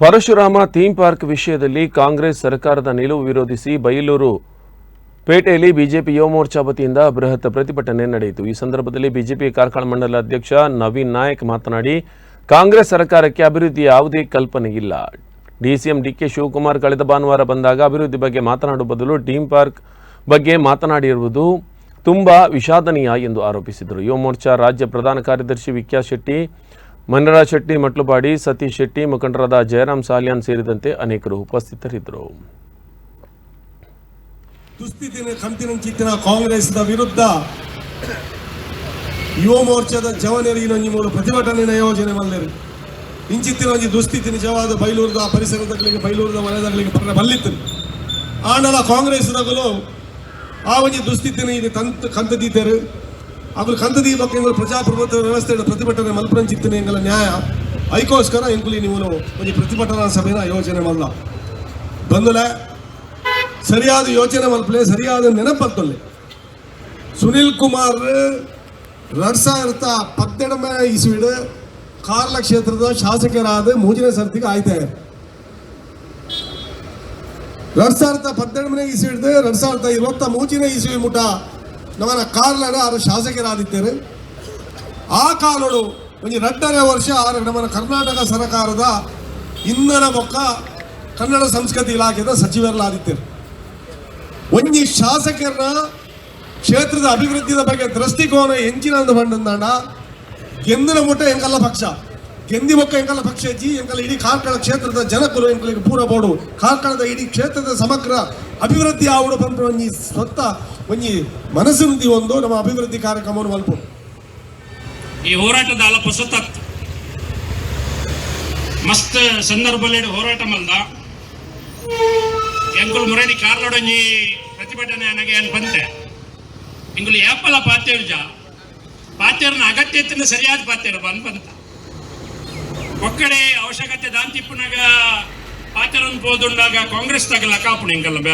Parashurama theme park ವಿಷಯದಲ್ಲಿ ಕಾಂಗ್ರೆಸ್ ಸರ್ಕಾರದ ನಿಲುವು ವಿರೋಧಿಸಿ ಬೈಲೂರು ಪೇಟೆಯಲ್ಲಿ ಬಿಜೆಪಿ ಯುವ ಮೋರ್ಚಾ ವತಿಯಿಂದ ಬೃಹತ್ ಪ್ರತಿಭಟನೆ ನಡೆಯಿತು. ಈ ಸಂದರ್ಭದಲ್ಲಿ ಬಿಜೆಪಿ ಕಾರ್ಕಳ ಮಂಡಲ ಅಧ್ಯಕ್ಷ ನವೀನ್ ನಾಯಕ್ ಮಾತನಾಡಿ, ಕಾಂಗ್ರೆಸ್ ಸರ್ಕಾರಕ್ಕೆ ಅಭಿವೃದ್ಧಿ ಯಾವುದೇ ಕಲ್ಪನೆ ಇಲ್ಲ ಡಿಸಿಎಂ ಡಿಕೆ ಶಿವಕುಮಾರ್ ಕಳೆದ ಭಾನುವಾರ ಬಂದಾಗ ಅಭಿವೃದ್ಧಿ ಬಗ್ಗೆ ಮಾತನಾಡುವ ಬದಲು ಥೀಮ್ ಪಾರ್ಕ್ ಬಗ್ಗೆ ಮಾತನಾಡಿರುವುದು ತುಂಬಾ ವಿಷಾದನೀಯ ಎಂದು ಆರೋಪಿಸಿದರು. ಯುವ ಮೋರ್ಚಾ ರಾಜ್ಯ ಪ್ರಧಾನ ಕಾರ್ಯದರ್ಶಿ ವಿಕ್ಯಾ ಶೆಟ್ಟಿ ಮನ್ನರಾಜ್ ಶೆಟ್ಟಿ, ಮಟ್ಲುಪಾಡಿ, ಸತೀಶ್ ಶೆಟ್ಟಿ, ಮುಖಂಡರಾದ ಜಯರಾಮ್ ಸಾಲ್ಯಾನ್ ಸೇರಿದಂತೆ ಅನೇಕರು ಉಪಸ್ಥಿತರಿದ್ದರು. ದುಸ್ಥಿತಿನ ಕಂತಿನಂಚಿತ್ತಿನ ಕಾಂಗ್ರೆಸ್ನ ವಿರುದ್ಧ ಯುವ ಮೋರ್ಚಾದ ಜವನರಿಗೆ ಮೂಲ ಮೂರು ಪ್ರತಿಭಟನೆ ಯೋಜನೆ ಮಲ್ಲೆರು. ಇಂಚಿತ್ತಿನ ಒಂಜಿ ದುಸ್ಥಿತಿ ನಿಜವಾದ ಬೈಲೂರದ ಪರಿಸರದಗಳಿಗೆ ಬೈಲೂರದ ವಲಯದಗಳಿಗೆ ಪರ್ರೆ ಬಲ್ಲಿತ್ತು. ಆಂಡಲ ಕಾಂಗ್ರೆಸ್ದಾಗಲು ಆ ಒಂಜಿ ದುಸ್ಥಿತಿನ ಇದು ತಂತ್ ಕಂತದೀತರು. ಕಂದದಿ ಬಗ್ಗೆ ಎಂಗಳು ಪ್ರಜಾಪ್ರಭುತ್ವ ವ್ಯವಸ್ಥೆಯ ಪ್ರತಿಭಟನೆ ಮಲ್ಪರಂಚಿತ್ತಿನ ಎಂಗಳ ನ್ಯಾಯ ಐಕೋಸ್ಕರ ಎಂಕುಲಿ ನೀವು ಒಂದು ಪ್ರತಿಭಟನಾ ಸಭೆನ ಯೋಚನೆ ಮಲ್ಲ ಬಂದಲೆ, ಸರಿಯಾದ ಯೋಚನೆ ಮಲ್ಪಲೆ, ಸರಿಯಾದ ನೆನಪತ್ತಲ್ಲಿ. ಸುನಿಲ್ ಕುಮಾರ್ ಎರಡ್ ಸಾವಿರದ ಪತ್ತೆರಡನೇ ಇಸ್ವಿಡ್ ಕಾರ್ಲ ಕ್ಷೇತ್ರದ ಶಾಸಕರಾದ ಮೂಜನೇ ಸರ್ತಿಗೆ ಆಯ್ತಾರೆ ಎರಡ್ ಸಾವಿರದ ಪತ್ತೆರಡನೇ ಇಸುವಿಡ್ದು ಎರಡ್ ಸಾವಿರದ ಇರುವತ್ತ ಮೂಜನೇ ಇಸುವಿ ಮುಟ ನಮ್ಮನ ಕಾರ್ಲಡ ಆರು ಶಾಸಕರಾದಿದ್ದಾರೆ ಆ ಕಾಲಡು ಒಂದು ಎರಡನೇ ವರ್ಷ ಆರು ನಮ್ಮ ಕರ್ನಾಟಕ ಸರ್ಕಾರದ ಇಂಧನ ಮೊಕ್ಕ ಕನ್ನಡ ಸಂಸ್ಕೃತಿ ಇಲಾಖೆದ ಸಚಿವರಲಾದಿದ್ದಾರೆ ಒಂಜಿ ಶಾಸಕರನ್ನ ಕ್ಷೇತ್ರದ ಅಭಿವೃದ್ಧಿಯ ಬಗ್ಗೆ ದೃಷ್ಟಿಕೋನ ಹೆಂಚಿನ ಬಂಡ ಎಂದಿನ ಮುಟ್ಟ ಹೆಂಗಲ್ಲ ಪಕ್ಷ. ಗೆಂದಿ ಒಕ್ಕ ಎಂಕಲ ಪಕ್ಷ ಇಜ್ಜಿ ಇಡಿ ಕಾರ್ಕಳ ಕ್ಷೇತ್ರದ ಜನಕುಲು ಎಂಕಲಿಗೆ ಪೂರ ಬೋಡು. ಕಾರ್ಕಳದ ಇಡೀ ಕ್ಷೇತ್ರದ ಸಮಗ್ರ ಅಭಿವೃದ್ಧಿ ಆವಡು ಪಂಪ ಒಂಜಿ ಸ್ವತ್ತ, ಒಂಜಿ ಮನಸ್ಸಿನುಂದಿ ಒಂದು, ನಮ್ಮ ಅಭಿವೃದ್ಧಿ ಕಾರ್ಯಕ್ರಮವನ್ನು ಮಲ್ಪು. ಈ ಹೋರಾಟದ ಅಲ್ಪ ಸ್ವತ್ತ ಮಸ್ತ್ ಸಂದರ್ಭದಲ್ಲಿ ಹೋರಾಟ ಮಲ್ದ. ಎಂಕುಲು ಮುರೇದಿ ಕಾರ್ಲೊಡೊಂಜಿ ಪ್ರತಿಭಟನೆ ನನಗೆ ಏನು ಬಂತೆ. ಎಂಕುಲು ಯಾಪಲ ಪಾತೇರ್ಜ ಪಾತೇರ್ನ ಅಗತ್ಯತೆನ ಸರಿಯಾದ ಪಾತೇರು ಬಂದ್ ಒಕ್ಕಡೆ ಅವಶ್ಯಕತೆ ದಾಂತಿಪ್ಪನಾಗ ಪಾತ್ರ ಕಾಂಗ್ರೆಸ್ ತಗಲ ಕಾಪುಣ ಎಂಕಲ್ಲ